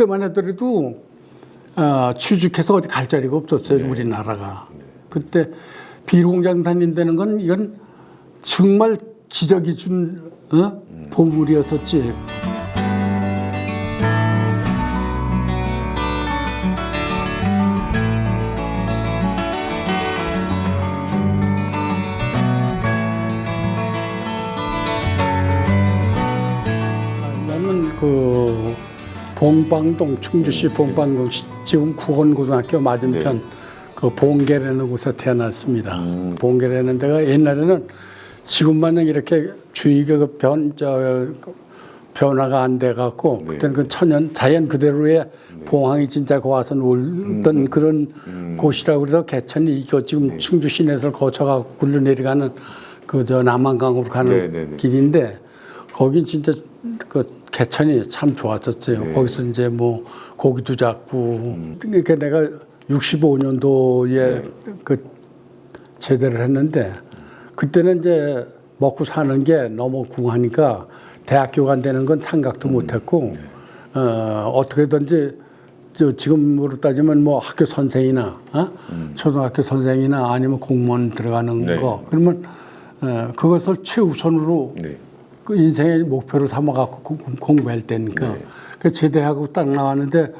그때만 하더라도 어, 취직해서 어디 갈 자리가 없었어요 우리나라가. 그때 비공장 다닌다는 건 이건 정말 기적이 준 어? 보물이었었지. 나는 그 봉방동 충주시 봉방동 시- 지금 구원고등학교 맞은편 그 봉계라는 곳에 태어났습니다. 봉계라는 데가 옛날에는 지금 마냥 이렇게 주위가 그 변, 저, 변화가 안 돼 갖고 그때는 그 천연 자연 그대로의 봉황이 진짜 거 와서 놀던 그런 곳이라고 그래서 개천이 이거 지금 충주 시내에서 거쳐가고 굴러 내려가는 그 저 남한강으로 가는 네, 네, 네. 길인데 거긴 진짜 그 개천이 참 좋았었어요. 거기서 이제 뭐 고기도 잡고 그러니까 내가 65년도에 그 제대를 했는데 그때는 이제 먹고 사는 게 너무 궁하니까 대학교 간다는 건 생각도 못했고 어, 어떻게든지 저 지금으로 따지면 뭐 학교 선생이나 어? 초등학교 선생이나 아니면 공무원 들어가는 네. 거 그러면 어, 그것을 최우선으로 네. 그 인생의 목표로 삼아갖고 공- 공부할 때니까. 그 제대하고 딱 나왔는데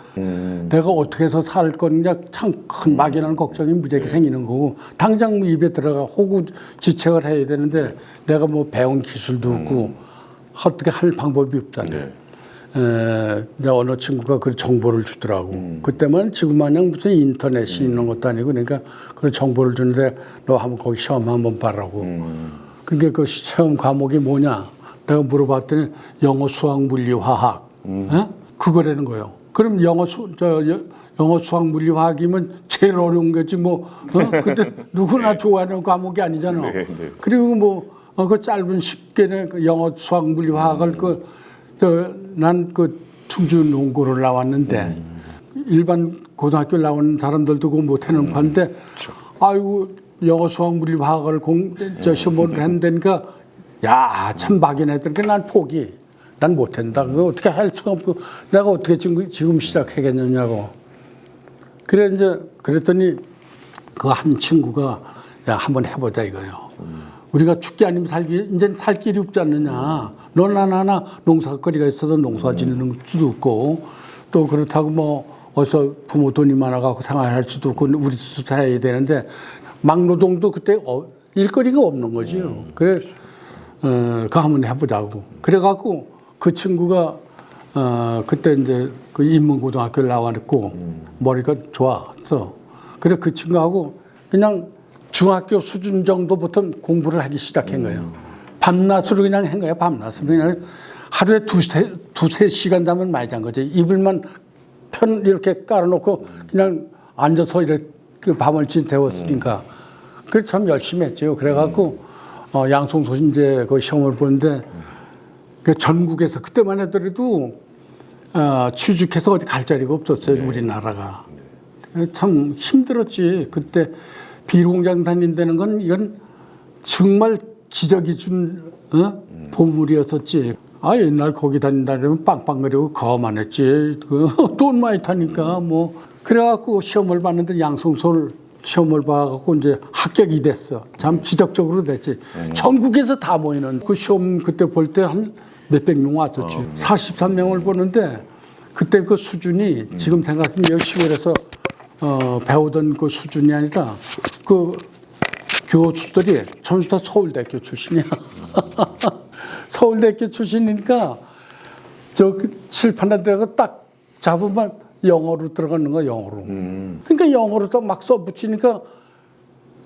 내가 어떻게 해서 살 거냐 참 큰 막연한 걱정이 무지하게 생기는 거고 당장 뭐 입에 들어가 호구 지책을 해야 되는데 내가 뭐 배운 기술도 없고 어떻게 할 방법이 없잖아요. 에, 이제 어느 친구가 그 정보를 주더라고. 그때만 지금 마냥 무슨 인터넷이 있는 것도 아니고 그러니까 그 정보를 주는데 너 한번 거기 시험 한번 봐라고. 그게 그 시험 과목이 뭐냐? 내가 물어봤더니 영어, 수학, 물리, 화학. 에? 그거라는 거예요. 그럼 영어, 수, 저, 여- 영어, 수학, 물리, 화학이면 제일 어려운 거지 뭐. 어? 근데 누구나 좋아하는 과목이 아니잖아. 네, 네. 그리고 뭐, 어, 그 짧은 시간에 그 영어, 수학, 물리, 화학을 그, 저, 난 그 충주 농고를 나왔는데 일반 고등학교 나오는 사람들도 그거 못하는 건데 아이고 영어, 수학, 물리, 화학을 공, 저 시험을 한다니까 야, 참 막연했더니 난 포기. 난 못한다. 그거 어떻게 할 수가 없고 내가 어떻게 지금, 지금 시작하겠느냐고. 그래 이제 그랬더니 그 한 친구가 야 한번 해보자 이거요. 우리가 죽기 아니면 살기 이제 살 길이 없지 않느냐. 너나 나나 농사거리가 있어서 농사 지는 수도 없고 또 그렇다고 뭐 어서 부모 돈이 많아갖고 생활할 수도 없고 우리 스스로 살아야 되는데 막노동도 그때 어, 일거리가 없는 거지요. 그래 어, 그 한번 해보자고. 그래갖고 그 친구가 어, 그때 이제 그 인문고등학교를 나왔고 머리가 좋았어. 그래 그 친구하고 그냥 중학교 수준 정도부터 공부를 하기 시작한 거예요. 밤낮으로 그냥 한 거예요. 밤낮으로 그냥 하루에 두세 두세 시간 자면 많이 잔 거지. 이불만 편 이렇게 깔아놓고 그냥 앉아서 이렇게 그 밤을 지새웠으니까 그래 참 열심히 했죠. 그래갖고 어, 양송소 이제 그 시험을 보는데 그 전국에서 그때만 하더라도 어, 취직해서 어디 갈 자리가 없었어요. 우리나라가 참 힘들었지. 그때 비공장 다닌다는 건 이건 정말 기적이 준 어? 보물이었었지. 아 옛날 거기 다닌다 그러면 빵빵거리고 거만했지. 그돈 많이 타니까 뭐 그래갖고 시험을 봤는데 양송소를 시험을 봐갖고 이제 합격이 됐어. 참 기적적으로 됐지. 전국에서 다 모이는 그 시험 그때 볼 때 한 몇백 명 왔었지. 43명을 보는데 그때 그 수준이 지금 생각하면 여기 시골에서 어, 배우던 그 수준이 아니라 그 교수들이 전부 다 서울대학교 출신이야. 서울대학교 출신이니까 저그 칠판에 대가 딱 잡으면 영어로 들어가는 거야 영어로. 그러니까 영어로 또막 써붙이니까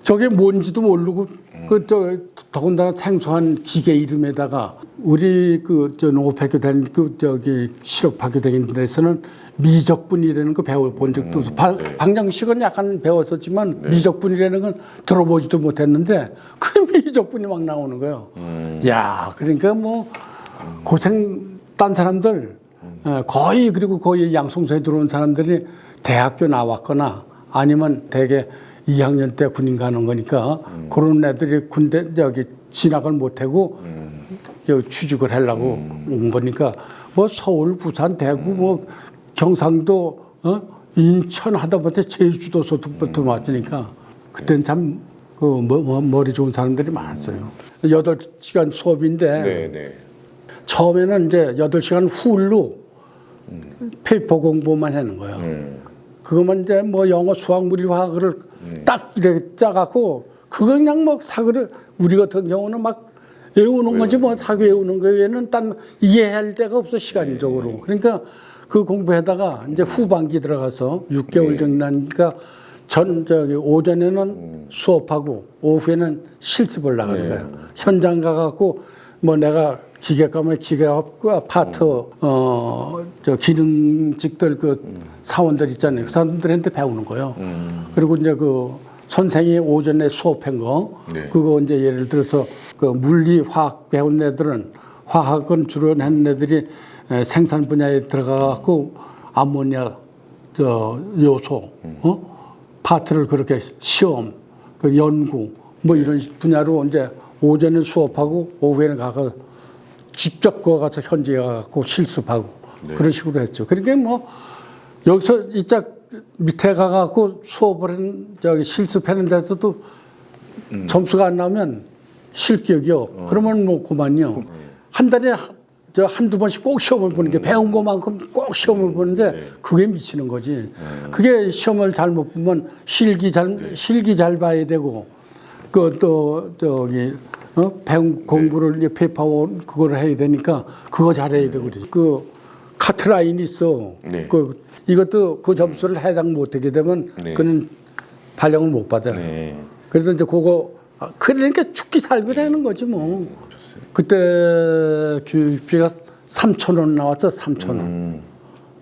저게 뭔지도 모르고 그저 더군다나 생소한 기계 이름에다가 우리 그저 농업학교 다닌 그 저기 실업학교 다니는 데서는 미적분이라는 거 배워본 적도 없어. 방- 방정식은 약간 배웠었지만 미적분이라는 건 들어보지도 못했는데 그 미적분이 막 나오는 거예요. 야 그러니까 뭐 고생 딴 사람들 어, 거의 그리고 거의 양송소에 들어온 사람들이 대학교 나왔거나 아니면 대개 2학년 때 군인 가는 거니까 그런 애들이 군대 여기 진학을 못하고 여기 취직을 하려고 온 거니까 뭐 서울, 부산, 대구 뭐 경상도 어? 인천 하다못해 제주도 서부터 왔으니까 그때는 참그 머리 좋은 사람들이 많았어요. 여덟 시간 수업인데 네, 네. 처음에는 이제 여덟 시간 훌로 페이퍼 공부만 하는 거예요. 음. 그거만 이제 뭐 영어, 수학, 물리, 화학을 딱 이렇게 짜갖고 그거 그냥 뭐 사그를 우리 같은 경우는 막 외우는 거지 뭐 사기 외우는 거에는 딴 이해할 데가 없어 시간적으로. 그러니까 그 공부하다가 이제 후반기 들어가서 6개월 정도니까 전 저기 오전에는 수업하고 오후에는 실습을 나가는 거예요. 현장 가갖고 뭐 내가 기계 가면 기계과 파트 어저 기능직들 그 사원들 있잖아요. 그 사람들한테 배우는 거예요. 그리고 이제 그 선생이 오전에 수업한 거 네. 그거 이제 예를 들어서 그 물리 화학 배운 애들은 화학은 주로 하는 애들이 에, 생산 분야에 들어가 갖고 암모니아 저 요소 어 파트를 그렇게 시험 그 연구 뭐 이런 분야로 이제 오전에 수업하고 오후에는 가서 직접 거 가서 현지에 가고 실습하고 그런 식으로 했죠. 그러니까 뭐 여기서 이짝 밑에 가갖고 수업을 한 저기 실습하는 데서도 점수가 안 나오면 실격이요. 그러면 뭐 그만요. 한 달에 하- 저 한두 번씩 꼭 시험을 보는 게 배운 것만큼 꼭 시험을 보는데 그게 미치는 거지. 그게 시험을 잘못 보면 실기 잘 실기 잘 봐야 되고 그또 저기 어? 배운 공부를 이제 페이퍼 그걸 해야 되니까 그거 잘해야 되고 그러지. 그 카트라인이 있어. 네. 그 이것도 그 점수를 해당 못하게 되면 네. 그는 발령을 못 받아. 요 네. 그래서 이제 그거 아, 그러니까 죽기 살기 하는 거지 뭐. 그때 교육비가 3천 원 나왔어 3천 원. 음.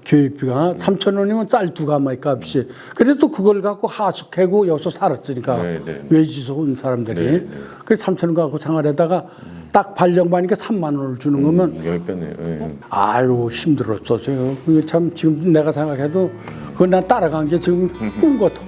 교육비가 3천 원이면 쌀 두 가마의 값이. 그래도 그걸 갖고 하숙하고 여기서 살았으니까 네, 네. 외지에서 온 사람들이. 네, 네. 그래서 3천 원 갖고 생활하다가 딱 발령 받으니까 3만 원을 주는 거면 열 배네. 네. 아유 힘들었어. 제가 그게 참 지금 내가 생각해도 그거 나 따라간 게 지금 꿈 같아.